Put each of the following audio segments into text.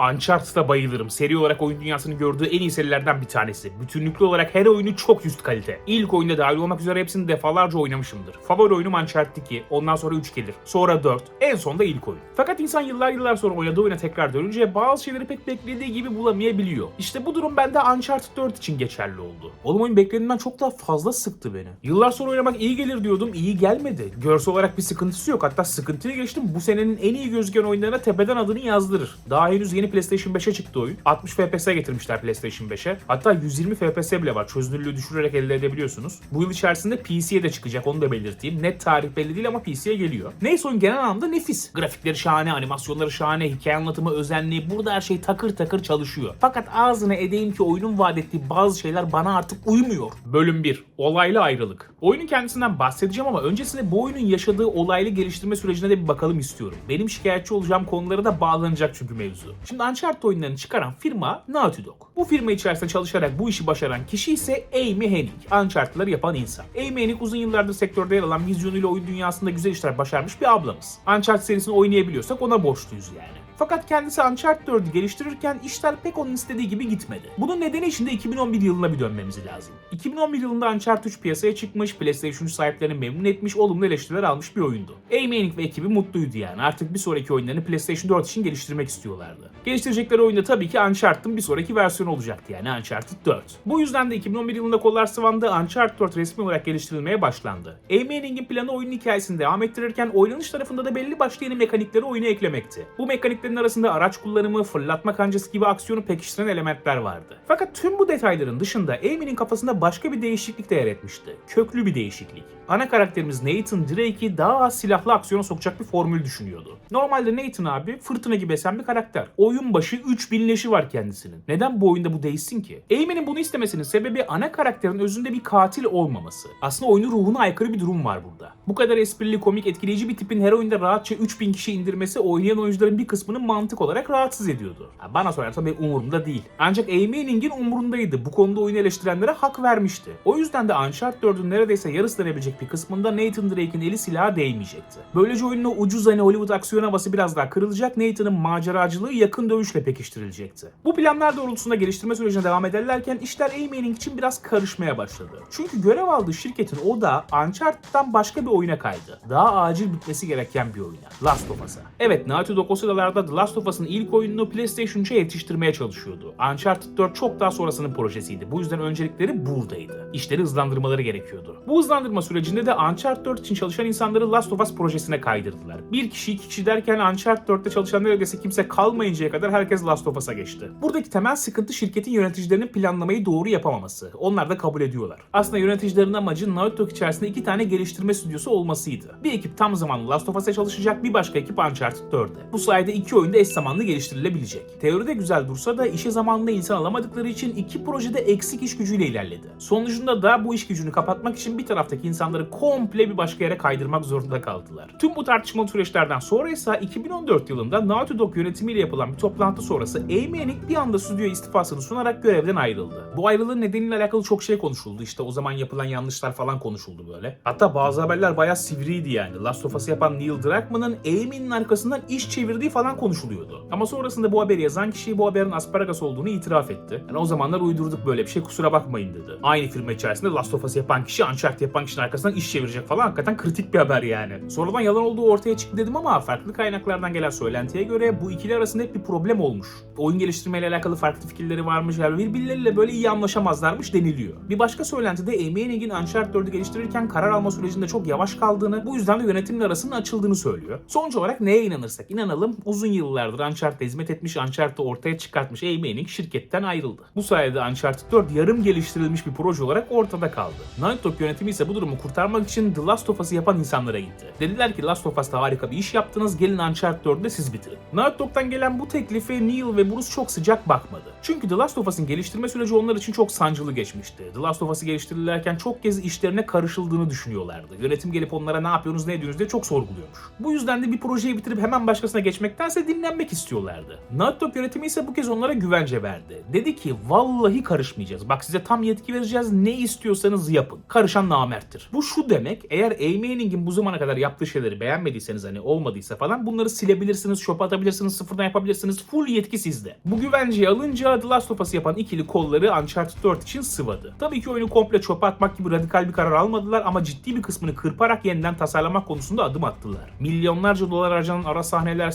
Uncharted'a bayılırım. Seri olarak oyun dünyasını gördüğü en iyi serilerden bir tanesi. Bütünlüklü olarak her oyunu çok üst kalite. İlk oyunda dahil olmak üzere hepsini defalarca oynamışımdır. Favori oyunum Uncharted 2, ondan sonra 3 gelir. Sonra 4, en sonda ilk oyun. Fakat insan yıllar yıllar sonra oynadığı oyuna tekrar dönünce bazı şeyleri pek beklediği gibi bulamayabiliyor. İşte bu durum bende Uncharted 4 için geçerli oldu. Oğlum oyun beklediğimden çok daha fazla sıktı beni. Yıllar sonra oynamak iyi gelir diyordum, iyi gelmedi. Görsel olarak bir sıkıntısı yok. Hatta sıkıntıyı geçtim bu senenin en iyi gözüken oyunlarına tepeden adını yazdırır. Daha henüz yeni PlayStation 5'e çıktı oyun. 60 FPS getirmişler PlayStation 5'e. Hatta 120 FPS bile var. Çözünürlüğü düşürerek elde edebiliyorsunuz. Bu yıl içerisinde PC'ye de çıkacak onu da belirteyim. Net tarih belli değil ama PC'ye geliyor. Neyse oyun genel anlamda nefis. Grafikleri şahane, animasyonları şahane, hikaye anlatımı özenli. Burada her şey takır takır çalışıyor. Fakat ağzına edeyim ki oyunun vaat ettiği bazı şeyler bana artık uymuyor. Bölüm 1. Olaylı ayrılık. Oyunun kendisinden bahsedeceğim ama öncesinde bu oyunun yaşadığı olaylı geliştirme sürecine de bir bakalım istiyorum. Benim şikayetçi olacağım konulara da bağlanacak çünkü mevzu. Şimdi Uncharted oyunlarını çıkaran firma Naughty Dog. Bu firma içerisinde çalışarak bu işi başaran kişi ise Amy Hennig. Uncharted'ları yapan insan. Amy Hennig uzun yıllardır sektörde yer alan vizyonuyla oyun dünyasında güzel işler başarmış bir ablamız. Uncharted serisini oynayabiliyorsak ona borçluyuz yani. Fakat kendisi Uncharted 4'ü geliştirirken işler pek onun istediği gibi gitmedi. Bunun nedeni için de 2011 yılına bir dönmemiz lazım. 2011 yılında Uncharted 3 piyasaya çıkmış, PlayStation 3 sahiplerini memnun etmiş, olumlu eleştiriler almış bir oyundu. Amy Hennig ve ekibi mutluydu yani. Artık bir sonraki oyunlarını PlayStation 4 için geliştirmek istiyorlardı. Geliştirecekleri oyunda tabii ki Uncharted'ın bir sonraki versiyonu olacaktı yani Uncharted 4. Bu yüzden de 2011 yılında kollar sıvandı, Uncharted 4 resmi olarak geliştirilmeye başlandı. Amy Hennig'in planı oyunun hikayesini devam ettirirken oynanış tarafında da belli başlı yeni mekanikleri oyuna eklemekti. Bu mekaniklerin arasında araç kullanımı, fırlatma kancası gibi aksiyonu pekiştiren elementler vardı. Fakat tüm bu detayların dışında Amy'nin kafasında başka bir değişiklik de yer etmişti. Köklü bir değişiklik. Ana karakterimiz Nathan Drake'i daha az silahlı aksiyona sokacak bir formül düşünüyordu. Normalde Nathan abi fırtına gibi esen bir karakter. Oyun başı 3000 leşi var kendisinin. Neden bu oyunda bu değişsin ki? Amy'nin bunu istemesinin sebebi ana karakterin özünde bir katil olmaması. Aslında oyunun ruhuna aykırı bir durum var burada. Bu kadar esprili, komik, etkileyici bir tipin her oyunda rahatça 3000 kişi indirmesi oynayan oyuncuların bir kısmını mantık olarak rahatsız ediyordu. Bana sorarsan benim umurumda değil. Ancak Amy Hennig'in umurundaydı. Bu konuda oyunu eleştirenlere hak vermişti. O yüzden de Uncharted 4'ün neredeyse yarısı denebilecek bir kısmında Nathan Drake'in eli silaha değmeyecekti. Böylece oyunun ucuz hani Hollywood aksiyon havası biraz daha kırılacak, Nathan'ın maceracılığı yakın dövüşle pekiştirilecekti. Bu planlar doğrultusunda geliştirme sürecine devam ederlerken işler Amy Hennig için biraz karışmaya başladı. Çünkü görev aldığı şirketin odağı Uncharted'dan başka bir oyuna kaydı. Daha acil bitmesi gereken bir oyuna. Last of Us'a. Evet Naughty Dog o sıralarda The Last of Us'ın ilk oyununu PlayStation 3'e yetiştirmeye çalışıyordu. Uncharted 4 çok daha sonrasının projesiydi. Bu yüzden öncelikleri buradaydı. İşleri hızlandırmaları gerekiyordu. Bu hızlandırma sürecinde de Uncharted 4 için çalışan insanları Last of Us projesine kaydırdılar. Bir kişi iki kişi derken Uncharted 4'te çalışan neredeyse kimse kalmayıncaya kadar herkes Last of Us'a geçti. Buradaki temel sıkıntı şirketin yöneticilerinin planlamayı doğru yapamaması. Onlar da kabul ediyorlar. Aslında yöneticilerin amacı Naughty Dog içerisinde iki tane geliştirme stüdyosu olmasıydı. Bir ekip tam zamanlı Last of Us'a çalışacak, bir başka ekip Uncharted 4'e. Bu sayede iki oyunda eş zamanlı geliştirilebilecek. Teoride güzel dursa da işe zamanında insan alamadıkları için iki projede eksik iş gücüyle ilerledi. Sonucunda da bu iş gücünü kapatmak için bir taraftaki insanları komple bir başka yere kaydırmak zorunda kaldılar. Tüm bu tartışmalı süreçlerden sonra ise 2014 yılında Naughty Dog yönetimiyle yapılan bir toplantı sonrası Amy Hennig bir anda stüdyo istifasını sunarak görevden ayrıldı. Bu ayrılığın nedeniyle alakalı çok şey konuşuldu. İşte o zaman yapılan yanlışlar falan konuşuldu böyle. Hatta bazı haberler bayağı sivriydi yani. Last of Us'ı yapan Neil Druckmann'ın Amy'nin arkasından iş çevirdiği falan konuşuluyordu. Ama sonrasında bu haberi yazan kişi bu haberin asparagas olduğunu itiraf etti. Yani o zamanlar uydurduk böyle bir şey kusura bakmayın dedi. Aynı firma içerisinde Last of Us yapan kişi Uncharted yapan kişinin arkasından iş çevirecek falan hakikaten kritik bir haber yani. Sonradan yalan olduğu ortaya çıktı dedim ama farklı kaynaklardan gelen söylentiye göre bu ikili arasında hep bir problem olmuş. Oyun geliştirmeyle alakalı farklı fikirleri varmış yani birbirleriyle böyle iyi anlaşamazlarmış deniliyor. Bir başka söylentide Amy Hennig'in Uncharted 4'ü geliştirirken karar alma sürecinde çok yavaş kaldığını, bu yüzden de yönetimle arasının açıldığını söylüyor. Sonuç olarak neye inanırsak inanalım uzun yıllardır Uncharted'a hizmet etmiş, Uncharted'ı ortaya çıkartmış Amy Hennig şirketten ayrıldı. Bu sayede Uncharted 4 yarım geliştirilmiş bir proje olarak ortada kaldı. Naughty Dog yönetimi ise bu durumu kurtarmak için The Last of Us'ı yapan insanlara gitti. Dediler ki Last of Us'ta harika bir iş yaptınız, gelin Uncharted 4'ü de siz bitirin. Naughty Dog'dan gelen bu teklife Neil ve Bruce çok sıcak bakmadı. Çünkü The Last of Us'ın geliştirme süreci onlar için çok sancılı geçmişti. The Last of Us'ı geliştirirlerken çok kez işlerine karışıldığını düşünüyorlardı. Yönetim gelip onlara ne yapıyorsunuz ne ediyorsunuz diye çok sorguluyormuş. Bu yüzden de bir projeyi bitirip hemen başkasına geçmektense Nedense dinlenmek istiyorlardı. Dog yönetimi ise bu kez onlara güvence verdi. Dedi ki vallahi karışmayacağız. Bak size tam yetki vereceğiz. Ne istiyorsanız yapın. Karışan namerttir. Bu şu demek eğer Amy Hennig'in bu zamana kadar yaptığı şeyleri beğenmediyseniz hani olmadıysa falan bunları silebilirsiniz, çöpe atabilirsiniz, sıfırdan yapabilirsiniz. Full yetki sizde. Bu güvenceyi alınca The Last of Us'ı yapan ikili kolları Uncharted 4 için sıvadı. Tabii ki oyunu komple çöpe atmak gibi radikal bir karar almadılar ama ciddi bir kısmını kırparak yeniden tasarlamak konusunda adım attılar. Milyonlarca dolar harcanan ara sahneler,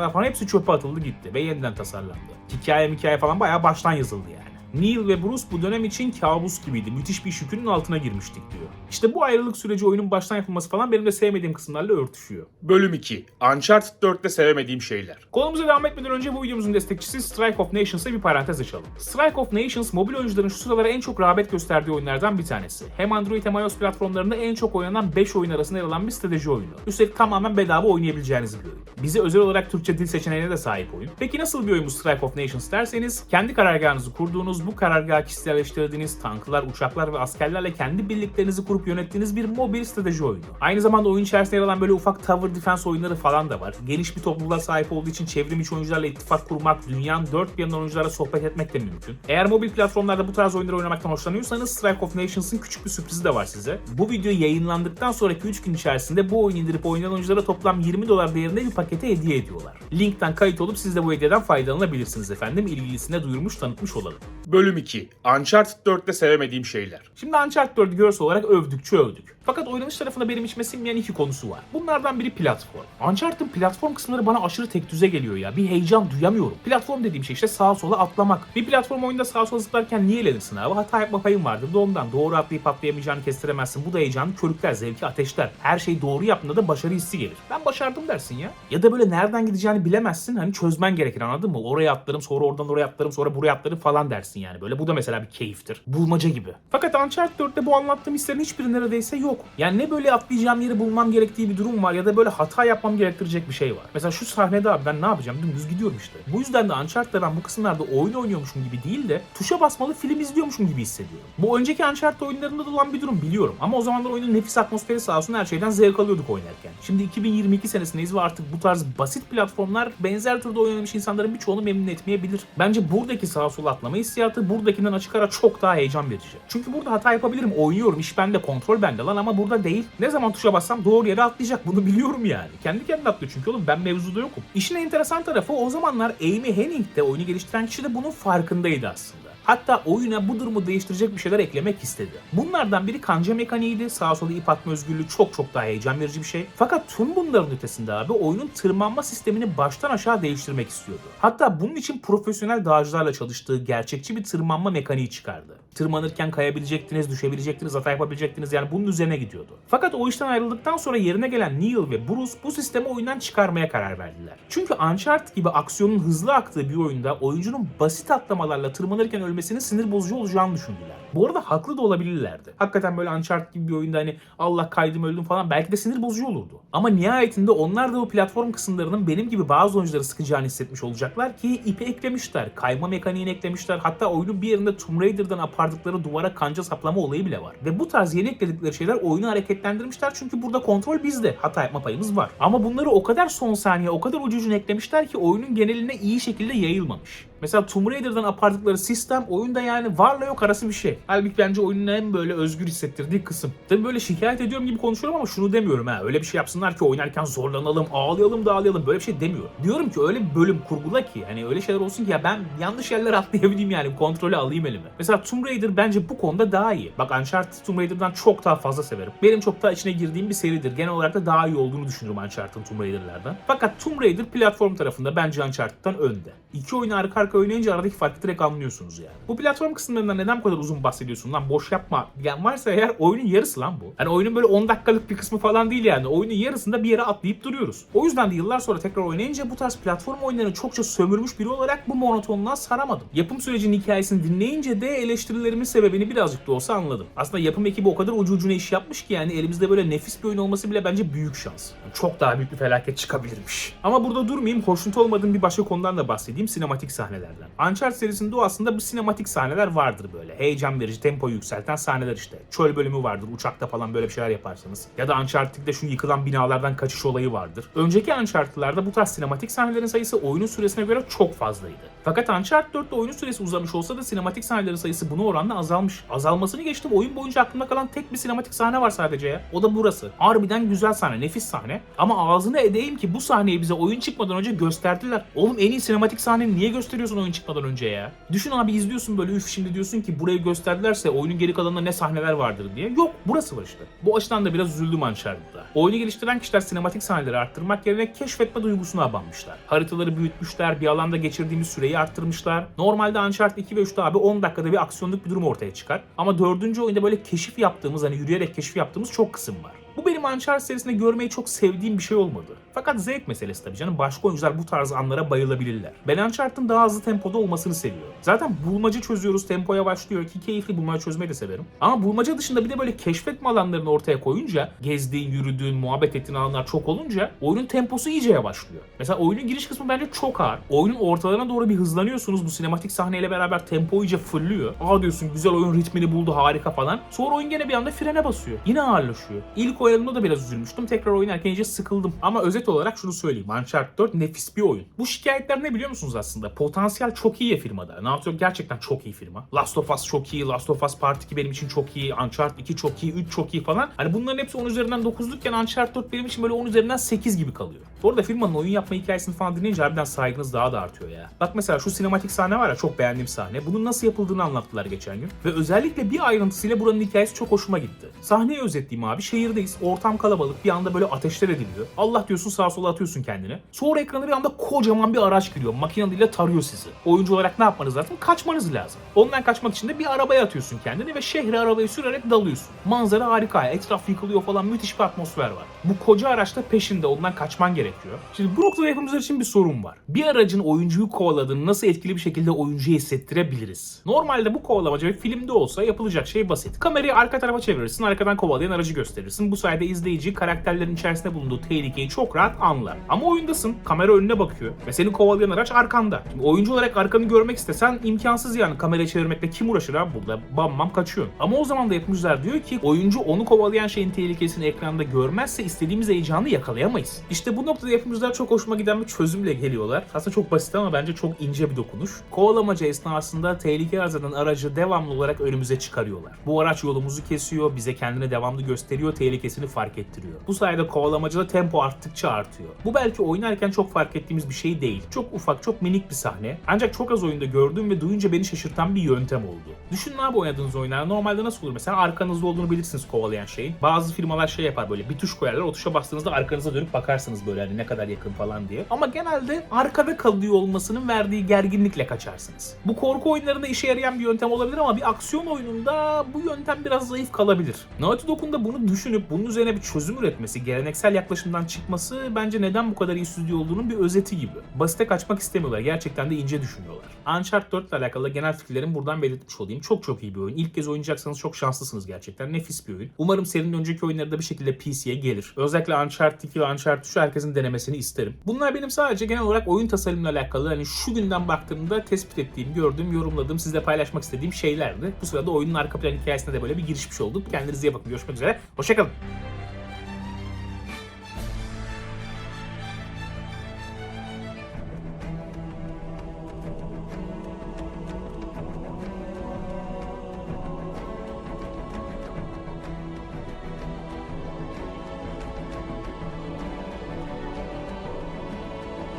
seslendirmeler falan hepsi çöpe atıldı gitti ve yeniden tasarlandı. Hikaye hikaye falan bayağı baştan yazıldı yani. Neil ve Bruce bu dönem için kabus gibiydi. Müthiş bir şükürün altına girmiştik diyor. İşte bu ayrılık süreci oyunun baştan yapılması falan benim de sevmediğim kısımlarla örtüşüyor. Bölüm 2. Uncharted 4'te sevemediğim şeyler. Konumuza devam etmeden önce bu videomuzun destekçisi Strike of Nations'a bir parantez açalım. Strike of Nations mobil oyuncuların şu sıralara en çok rağbet gösterdiği oyunlardan bir tanesi. Hem Android hem iOS platformlarında en çok oynanan 5 oyun arasında yer alan bir strateji oyunu. Üstelik tamamen bedava oynayabileceğiniz bir oyun. Bize özel olarak Türkçe dil seçeneğine de sahip oyun. Peki nasıl bir oyun bu Strike of Nations derseniz, kendi karargahınızı kurduğunuz, bu karargahı kişiselleştirdiğiniz tanklar, uçaklar ve askerlerle kendi birliklerinizi kurup yönettiğiniz bir mobil strateji oyunu. Aynı zamanda oyun içerisinde yer alan böyle ufak tower defense oyunları falan da var. Geniş bir topluluğa sahip olduğu için çevrim içi oyuncularla ittifak kurmak, dünyanın dört bir yanından oyuncularla sohbet etmek de mümkün. Eğer mobil platformlarda bu tarz oyunları oynamaktan hoşlanıyorsanız Strike of Nations'ın küçük bir sürprizi de var size. Bu video yayınlandıktan sonraki 3 gün içerisinde bu oyunu indirip oynayan oyunculara toplam 20 dolar değerinde bir pakete hediye ediyorlar. Linkten kayıt olup siz de bu hediyeden faydalanabilirsiniz efendim. İlgilisine duyurmuş tanıtmış olalım. Bölüm 2. Uncharted 4'te sevemediğim şeyler. Şimdi Uncharted 4'ü görsel olarak övdükçe övdük. Fakat oynanış tarafında benim içime sinmeyen iki konusu var. Bunlardan biri platform. Uncharted'ın platform kısımları bana aşırı tek düze geliyor ya. Bir heyecan duyamıyorum. Platform dediğim şey işte sağa sola atlamak. Bir platform oyunda sağa sola zıplarken niye elenirsin abi? Hata yapma payın vardır da ondan. Doğru atlayıp atlayamayacağını kestiremezsin. Bu da heyecanı körükler, zevki ateşler. Her şeyi doğru yaptığında da başarı hissi gelir. Ben başardım dersin ya. Ya da böyle nereden gideceğini bilemezsin. Hani çözmen gerekir anladın mı? Oraya atlarım, sonra oradan oraya atlarım, sonra buraya atlarım falan dersin yani. Böyle bu da mesela bir keyiftir. Bulmaca gibi. Fakat Uncharted 4'te bu anlattığım hislerin hiçbiri neredeyse yok. Yani ne böyle atlayacağım yeri bulmam gerektiği bir durum var ya da böyle hata yapmam gerektirecek bir şey var. Mesela şu sahnede abi ben ne yapacağım? Dümdüz gidiyorum işte. Bu yüzden de Uncharted'da ben bu kısımlarda oyun oynuyormuşum gibi değil de tuşa basmalı film izliyormuşum gibi hissediyorum. Bu önceki Uncharted oyunlarında da olan bir durum biliyorum. Ama o zamanlar oyunun nefis atmosferi sağ olsun her şeyden zevk alıyorduk oynarken. Şimdi 2022 senesindeyiz ve artık bu tarz basit platformlar benzer türde oynamış insanların birçoğunu memnun etmeyebilir. Bence buradaki sağa sola atlama hissiyatı buradakinden açık ara çok daha heyecan verici. Çünkü burada hata yapabilirim, oynuyorum, iş bende, kontrol bende lan ama burada değil. Ne zaman tuşa bassam doğru yere atlayacak bunu biliyorum yani. Kendi kendine atlıyor çünkü oğlum ben mevzuda yokum. İşin enteresan tarafı o zamanlar Amy Hennig de oyunu geliştiren kişi de bunun farkındaydı aslında. Hatta oyuna bu durumu değiştirecek bir şeyler eklemek istedi. Bunlardan biri kanca mekaniğiydi. Sağa sola ip atma özgürlüğü çok çok daha heyecan verici bir şey. Fakat tüm bunların ötesinde abi oyunun tırmanma sistemini baştan aşağı değiştirmek istiyordu. Hatta bunun için profesyonel dağcılarla çalıştığı gerçekçi bir tırmanma mekaniği çıkardı. Tırmanırken kayabilecektiniz, düşebilecektiniz, hata yapabilecektiniz yani bunun üzerine gidiyordu. Fakat o işten ayrıldıktan sonra yerine gelen Neil ve Bruce bu sistemi oyundan çıkarmaya karar verdiler. Çünkü Uncharted gibi aksiyonun hızlı aktığı bir oyunda oyuncunun basit atlamalarla tırmanırken ölmesinin sinir bozucu olacağını düşündüler. Bu arada haklı da olabilirlerdi. Hakikaten böyle Uncharted gibi bir oyunda hani Allah kaydım öldüm falan belki de sinir bozucu olurdu. Ama nihayetinde onlar da bu platform kısımlarının benim gibi bazı oyuncuları sıkacağını hissetmiş olacaklar ki ipi eklemişler. Kayma mekaniğini eklemişler. Hatta oyunun bir yerinde Tomb Raider'dan apardıkları duvara kanca saplama olayı bile var. Ve bu tarz yeni ekledikleri şeyler oyunu hareketlendirmişler çünkü burada kontrol bizde. Hata yapma payımız var. Ama bunları o kadar son saniye, o kadar ucucuna eklemişler ki oyunun geneline iyi şekilde yayılmamış. Mesela Tomb Raider'dan apardıkları sistem oyunda yani varla yok arası bir şey. Halbuki bence oyunun en böyle özgür hissettirdiği kısım. Tabii böyle şikayet ediyorum gibi konuşuyorum ama şunu demiyorum ha. Öyle bir şey yapsınlar ki oynarken zorlanalım, ağlayalım, dağılayalım. Böyle bir şey demiyorum. Diyorum ki öyle bir bölüm kurgula ki hani öyle şeyler olsun ki ya ben yanlış yerlere atlayabileyim yani kontrolü alayım elime. Mesela Tomb Raider bence bu konuda daha iyi. Bak Uncharted Tomb Raider'dan çok daha fazla severim. Benim çok daha içine girdiğim bir seridir. Genel olarak da daha iyi olduğunu düşünürüm Uncharted'ın Tomb Raider'lardan. Fakat Tomb Raider platform tarafında bence Uncharted'dan önde. İki oyunu arka arka oynayınca aradaki farkı direkt anlıyorsunuz yani. Bu platform kısımlarından neden bu kadar uzun bahsediyorsun lan boş yapma diyen varsa eğer oyunun yarısı lan bu. Hani oyunun böyle 10 dakikalık bir kısmı falan değil yani. Oyunun yarısında bir yere atlayıp duruyoruz. O yüzden de yıllar sonra tekrar oynayınca bu tarz platform oyunlarını çokça sömürmüş biri olarak bu monotonluğa saramadım. Yapım sürecinin hikayesini dinleyince de eleştirilerimin sebebini birazcık da olsa anladım. Aslında yapım ekibi o kadar ucu ucuna iş yapmış ki yani elimizde böyle nefis bir oyun olması bile bence büyük şans. Çok daha büyük bir felaket çıkabilirmiş. Ama burada durmayayım. Hoşnut olmadığım bir başka konudan da bahsedeyim. Sinematik sahnelerden. Uncharted serisinde o aslında bu sinematik sahneler vardır böyle. Heyecan verici, tempoyu yükselten sahneler işte. Çöl bölümü vardır, uçakta falan böyle bir şeyler yaparsanız. Ya da Uncharted'de şu yıkılan binalardan kaçış olayı vardır. Önceki Uncharted'larda bu tarz sinematik sahnelerin sayısı oyunun süresine göre çok fazlaydı. Fakat Uncharted 4'te oyunun süresi uzamış olsa da sinematik sahnelerin sayısı buna oranla azalmış. Azalmasını geçtim oyun boyunca aklımda kalan tek bir sinematik sahne var sadece ya. O da burası. Harbiden güzel sahne, nefis sahne. Ama ağzına edeyim ki bu sahneyi bize oyun çıkmadan önce gösterdiler. Oğlum en iyi sinematik sahneni niye gösteriyorsun oyun çıkmadan önce ya? Düşün abi izliyorsun böyle üf şimdi diyorsun ki burayı gösterdilerse oyunun geri kalanında ne sahneler vardır diye. Yok burası var işte. Bu açıdan da biraz üzüldüm Uncharted'da. Oyunu geliştiren kişiler sinematik sahneleri arttırmak yerine keşfetme duygusuna abanmışlar. Haritaları büyütmüşler, bir alanda geçirdiğimiz süreyi arttırmışlar. Normalde Uncharted 2 ve 3'te abi 10 dakikada bir aksiyonluk bir durum ortaya çıkar. Ama dördüncü oyunda böyle keşif yaptığımız hani yürüyerek keşif yaptığımız çok kısım var. Bu benim Uncharted serisinde görmeyi çok sevdiğim bir şey olmadı. Fakat zevk meselesi tabii canım. Başka oyuncular bu tarz anlara bayılabilirler. Ben Uncharted'ın daha hızlı tempoda olmasını seviyorum. Zaten bulmaca çözüyoruz, tempo yavaşlıyor ki keyifli bulmaca çözmeyi de severim. Ama bulmaca dışında bir de böyle keşfetme alanlarını ortaya koyunca, gezdiğin, yürüdüğün, muhabbet ettiğin alanlar çok olunca oyunun temposu iyice yavaşlıyor. Mesela oyunun giriş kısmı bence çok ağır. Oyunun ortalarına doğru bir hızlanıyorsunuz. Bu sinematik sahneyle beraber tempo iyice fırlıyor. Aa diyorsun güzel oyun ritmini buldu harika falan. Sonra oyun gene bir anda frene basıyor. Yine ağırlaşıyor. İlk oynadığımda da biraz üzülmüştüm. Tekrar oynarken iyice sıkıldım. Ama özet olarak şunu söyleyeyim. Uncharted 4 nefis bir oyun. Bu şikayetler ne biliyor musunuz aslında? Potansiyel çok iyi ya firmada. Naughty Dog gerçekten çok iyi firma. Last of Us çok iyi. Last of Us Part 2 benim için çok iyi. Uncharted 2 çok iyi. 3 çok iyi falan. Hani bunların hepsi 10 üzerinden 9'lukken Uncharted 4 benim için böyle 10 üzerinden 8 gibi kalıyor. Bu arada firmanın oyun yapma hikayesini falan dinleyince harbiden saygınız daha da artıyor ya. Bak mesela şu sinematik sahne var ya çok beğendiğim sahne. Bunun nasıl yapıldığını anlattılar geçen gün. Ve özellikle bir ayrıntısıyla buranın hikayesi çok hoşuma gitti. Sahneyi özetleyeyim abi. Şehirdeyiz. Ortam kalabalık. Bir anda böyle ateşler ediliyor. Allah diyorsun sağa sola atıyorsun kendini. Sonra ekrana bir anda kocaman bir araç giriyor. Makineleriyle tarıyor sizi. Oyuncu olarak ne yapmanız lazım? Kaçmanız lazım. Ondan kaçmak için de bir arabaya atıyorsun kendini ve şehre arabayı sürerek dalıyorsun. Manzara harika. Etraf yıkılıyor falan. Müthiş bir atmosfer var. Bu koca araç da peşinde. Ondan kaçman gerekiyor. Şimdi bu noktada yapımcılar için bir sorun var. Bir aracın oyuncuyu kovaladığını nasıl etkili bir şekilde oyuncuya hissettirebiliriz? Normalde bu kovalamaca bir filmde olsa yapılacak şey basit. Kamerayı arka tarafa çevirirsin, arkadan kovalayan aracı gösterirsin. Bu sayede izleyici karakterlerin içerisinde bulunduğu tehlikeyi çok rahat anlar. Ama oyundasın, kamera önüne bakıyor ve seni kovalayan araç arkanda. Şimdi oyuncu olarak arkanı görmek istesen imkansız yani kamerayı çevirmekle kim uğraşır abi burada? Bam bam kaçıyorsun. Ama o zaman da yapımcılar diyor ki oyuncu onu kovalayan şeyin tehlikesini ekranda görmezse istediğimiz heyecanı yakalayamayız. İşte bu noktada yapımcılar çok hoşuma giden bir çözümle geliyorlar. Aslında çok basit ama bence çok ince bir dokunuş. Kovalamaca esnasında tehlike arz eden aracı devamlı olarak önümüze çıkarıyorlar. Bu araç yolumuzu kesiyor, bize kendini devamlı gösteriyor, tehlikesini fark ettiriyor. Bu sayede kovalamacada tempo arttıkça artıyor. Bu belki oynarken çok fark ettiğimiz bir şey değil. Çok ufak, çok minik bir sahne. Ancak çok az oyunda gördüğüm ve duyunca beni şaşırtan bir yöntem oldu. Düşünün abi oynadığınız oyunlar normalde nasıl olur? Mesela arkanızda olduğunu bilirsiniz kovalayan şeyin. Bazı firmalar şey yapar böyle bir tuş koyarlar. O tuşa bastığınızda arkanıza dönüp bakarsınız böyle hani ne kadar yakın falan diye. Ama genelde arkada kalıyor olmasının verdiği gerginlikle kaçarsınız. Bu korku oyunlarında işe yarayan bir yöntem olabilir ama bir aksiyon oyununda bu yöntem biraz zayıf kalabilir. Naughty Dog'un da bunu düşünüp bunun üzerine bir çözüm üretmesi, geleneksel yaklaşımdan çıkması bence neden bu kadar iyi stüdyo olduğunun bir özeti gibi. Basite kaçmak istemiyorlar. Gerçekten de ince düşünüyorlar. Uncharted 4 ile alakalı genel fikirlerimi buradan belirtmiş olayım. Çok çok iyi bir oyun. İlk kez oynayacaksanız çok şanslısınız gerçekten. Nefis bir oyun. Umarım serinin önceki oyunları da bir şekilde PC'ye gelir. Özellikle Uncharted 2 ve Uncharted 3 herkesin denemesini isterim. Bunlar benim sadece genel olarak oyun tasarımıyla alakalı hani şu günden baktığımda tespit ettiğim, gördüğüm, yorumladığım, sizle paylaşmak istediğim şeylerdi. Bu sırada oyunun arka plan hikayesine de böyle bir girişmiş olduk. Kendinize iyi bakın. Görüşmek üzere. Hoşçakalın.